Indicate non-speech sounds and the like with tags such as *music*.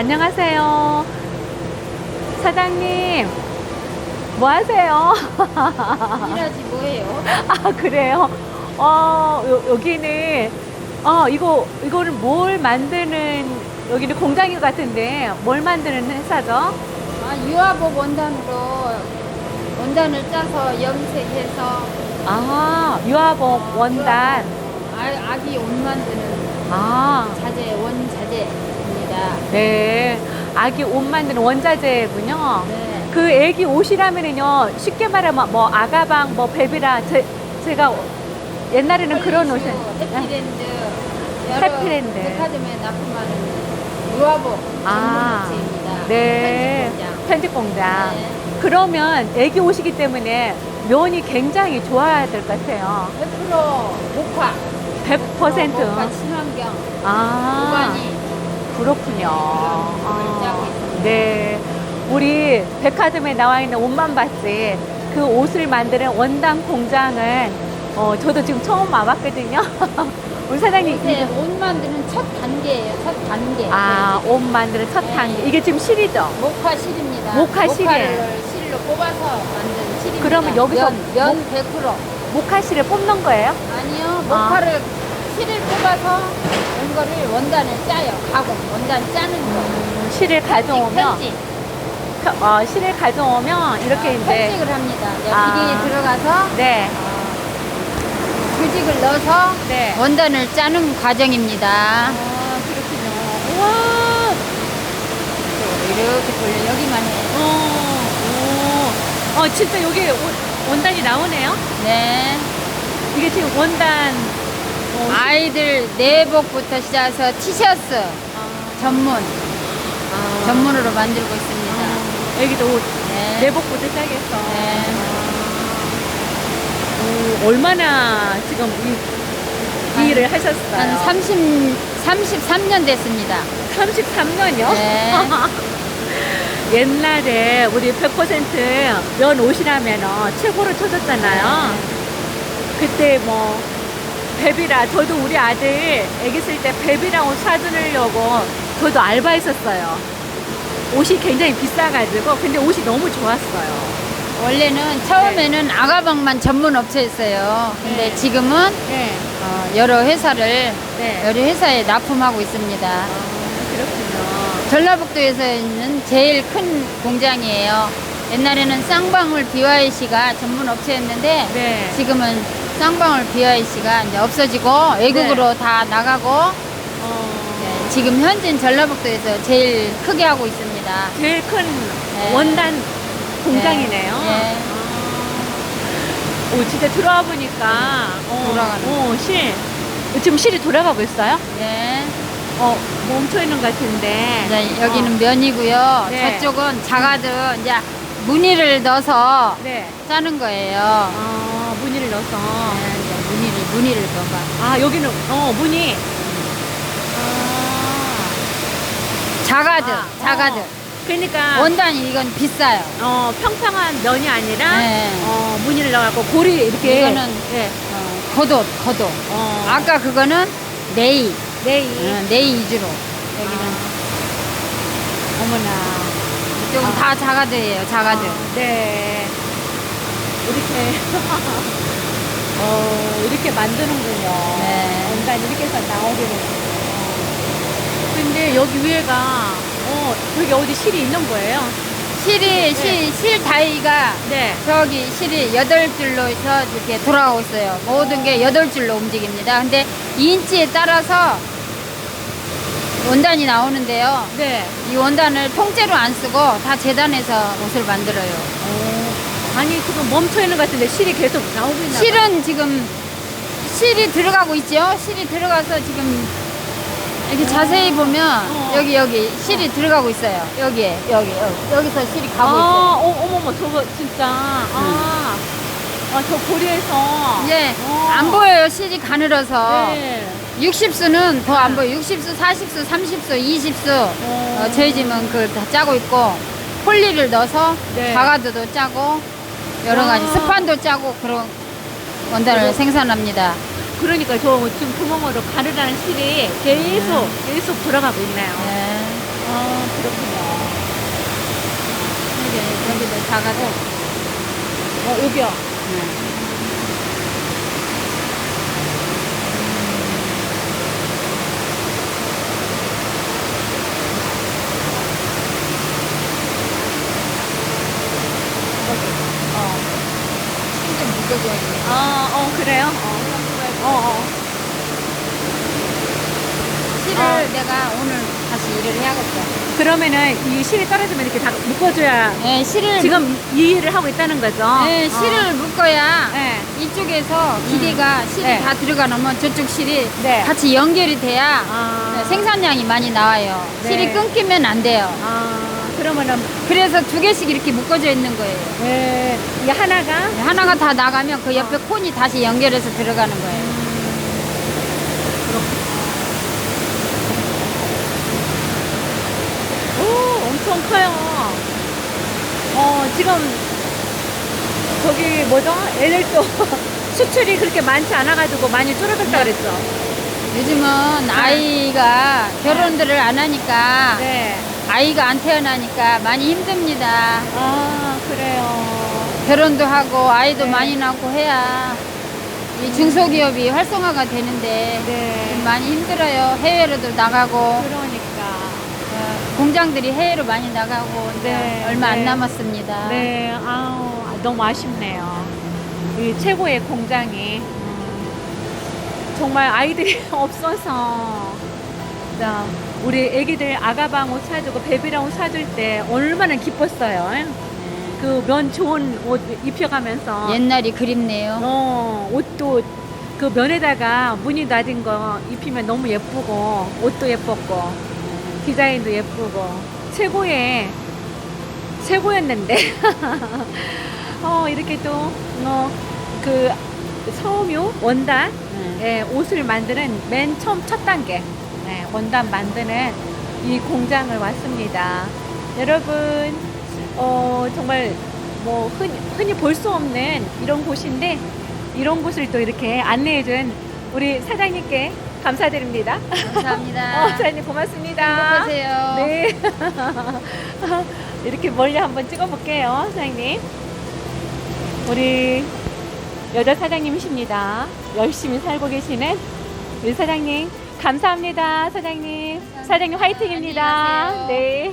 안녕하세요. 사장님, 뭐 하세요? 일하지 뭐예요? *laughs* 아, 그래요? 어, 요, 여기는, 어, 이거, 이거는 뭘 만드는, 여기는 공장인 것 같은데, 뭘 만드는 회사죠? 아, 유아복 원단으로 원단을 짜서 염색해서 아, 유아복 원단. 아, 아기 옷 만드는 아, 자재 원자재 입니다. 네. 아기 옷 만드는 원자재군요. 네. 그 애기 옷이라면은요, 쉽게 말하면 뭐 아가방, 뭐 베비라, 제, 제가 옛날에는 그런 옷을. 해피랜드 여러 해피랜드. 백화점에 납품하는 유아복 아, 전문업체입니다. 네. 편집공장. 편집 공장. 네. 그러면 애기 옷이기 때문에 면이 굉장히 좋아야 될 것 같아요. 100% 목화. 100%. 목화 친환경. 아, 보관이 그렇군요. 있습니다. 네. 우리 백화점에 나와 있는 옷만 봤지. 그 옷을 만드는 원단 공장은 어, 저도 지금 처음 와봤거든요. *laughs* 우리 사장님. 이거- 옷 만드는 첫 단계예요. 첫 단계. 아, 옷 만드는 첫 네. 단계. 이게 지금 실이죠? 목화 실입니다. 목화 실이에요. 목화를 실로 뽑아서 만든 실입니다. 그러면 여기서 면, 면 100%. 모카실을 뽑는 거예요? 아니요. 아. 목화를 실을 뽑아서 이거를 원단을 짜요. 가공. 원단 짜는 거. 실을 가져오면. 펴- 어, 실을 가져오면 이렇게 아, 이제, 편집을 합니다. 이제 아. 비닐에 들어가서 네, 규직을 넣어서 네. 원단을 짜는 과정입니다. 아, 그렇군요. 우와! 이렇게 돌려 여기만 해. 어, 오. 어, 진짜 여기 원- 원단이 나오네요? 네. 이게 지금 원단, 어, 아이들 내복부터 시작해서 티셔츠 아, 전문 아. 전문으로 만들고 있습니다. 아, 여기도 옷, 네. 내복부터 시작해서. 네. 오, 얼마나 지금 이, 이 일을 하셨어요? 한 30, 33년 됐습니다. 33년이요? 네. *laughs* 옛날에 우리 100%면 옷이라면 최고로 쳐줬잖아요. 그때 뭐 베비라 저도 우리 아들 애기 있을 때 베비라 옷 사주려고 저도 알바했었어요. 옷이 굉장히 비싸가지고 근데 옷이 너무 좋았어요. 원래는 처음에는 아가방만 전문 업체였어요. 근데 네. 지금은 네, 어, 여러 회사를 네. 여러 회사에 납품하고 있습니다. 아, 그렇군요. 전라북도에서 있는 제일 큰 공장이에요. 옛날에는 쌍방울 BYC가 전문 업체였는데 네. 지금은 쌍방울 BYC가 이제 없어지고 외국으로 다 나가고 어, 네, 지금 현재 전라북도에서 제일 크게 하고 있습니다. 제일 큰 네. 원단 공장이네요. 네. 아. 오, 진짜 들어와 보니까 어, 돌아가는 어, 실 지금 실이 돌아가고 있어요? 네. 어, 멈춰 있는 것 같은데. 이제 여기는 면이고요. 네. 저쪽은 자가드 이제 무늬를 넣어서 네. 짜는 거예요. 아, 이제 무늬를 무늬를 넣어봐. 아, 여기는 어, 무늬. 자가드, 아, 자가드. 어. 그러니까 원단이 이건 비싸요. 어, 평평한 면이 아니라 네. 어, 무늬를 넣어갖고 고리 이렇게. 이거는 네. 어, 겉옷, 겉옷. 어, 아까 그거는 네이, 네이. 어, 네이 위주로. 여기는 아, 어머나. 이쪽은 아. 다 자가드예요, 자가드. 아, 네. 이렇게. *laughs* 어, 이렇게 만드는군요. 네. 원단 이렇게 해서 나오게 되는군요. 근데 여기 위에가, 어, 저기 어디 실이 있는 거예요? 실이 실, 실 다이가 네. 저기 실이 여덟 줄로 해서 이렇게 돌아가고 있어요. 모든 게 여덟 줄로 움직입니다. 근데 2인치에 따라서 원단이 나오는데요. 네. 이 원단을 통째로 안 쓰고 다 재단해서 옷을 만들어요. 어, 아니, 지금 멈춰 있는 것 같은데 실이 계속 나오고 있나 봐요. 실은 지금 실이 들어가고 있죠. 실이 들어가서 지금 이렇게 자세히 보면 어. 여기 여기 실이 들어가고 있어요. 여기에 여기 여기 여기서 실이 가고 있어요. 아, 어, 어머머, 저거 진짜. 아, 아, 저 고리에서. 이제 어. 안 보여요. 실이 가늘어서 네. 60수는 더 안 보여. 60수, 40수, 30수, 20수. 어. 어, 저희 집은 그걸 다 짜고 있고 폴리를 넣어서 네. 자가드도 짜고 여러 가지 와. 스판도 짜고 그런 원단을 그리고- 생산합니다. 그러니까 저 지금 구멍으로 가르라는 실이 계속, 계속 돌아가고 있네요. 네. 아, 그렇군요. 이게 여기도 작아서. 어, 여기요. 네. 어. 돼. 아, 어, 그래요? 어. 어, 어. 실을 아. 내가 오늘 다시 일을 해야겠다. 그러면은 이 실이 떨어지면 이렇게 다 묶어줘야 네, 실을 지금 이 일을 하고 있다는 거죠? 네, 실을 묶어야 네. 이쪽에서 기대가 실이 네. 다 들어가 놓으면 저쪽 실이 네. 같이 연결이 돼야 아. 네, 생산량이 많이 나와요. 네. 실이 끊기면 안 돼요. 아, 그러면은, 그래서 두 개씩 이렇게 묶어져 있는 거예요. 네, 이 하나가 네, 하나가 다 나가면 그 옆에 콘이 다시 연결해서 들어가는 거예요. 오, 엄청 커요. 어, 지금, 저기, 뭐죠? 애들 또 *laughs* 수출이 그렇게 많지 않아가지고 많이 줄어들다 네. 그랬죠? 요즘은 아이가 결혼들을 안 하니까 네. 아이가 안 태어나니까 많이 힘듭니다. 아, 그래요. 결혼도 하고 아이도 네. 많이 낳고 해야 이 중소기업이 활성화가 되는데 네. 좀 많이 힘들어요. 해외로도 나가고 그러니까. 어, 공장들이 해외로 많이 나가고 이제 네, 얼마 네. 안 남았습니다. 네, 아우, 너무 아쉽네요. 이 최고의 공장이 음, 정말 아이들이 *laughs* 없어서 자, 우리 애기들 아가방 옷 사주고 베비랑 옷 사줄 때 얼마나 기뻤어요. 네. 그면 좋은 옷 입혀가면서 옛날이 그립네요. 어, 옷도 그 면에다가 무늬 나진 거 입히면 너무 예쁘고 옷도 예뻤고 디자인도 예쁘고 최고의 최고였는데 *laughs* 어 이렇게 또어그 서음유 원단 네. 예, 옷을 만드는 맨 처음 첫 단계 예, 원단 만드는 이 공장을 왔습니다. 여러분 어, 정말 뭐 흔히, 흔히 볼 수 없는 이런 곳인데 이런 곳을 또 이렇게 안내해준 우리 사장님께 감사드립니다. 감사합니다. *laughs* 어, 사장님 고맙습니다. 행복하세요. 네. *laughs* 이렇게 멀리 한번 찍어볼게요, 사장님. 우리 여자 사장님이십니다. 열심히 살고 계시는 우리 사장님. 감사합니다, 사장님. 사장님 화이팅입니다. 네.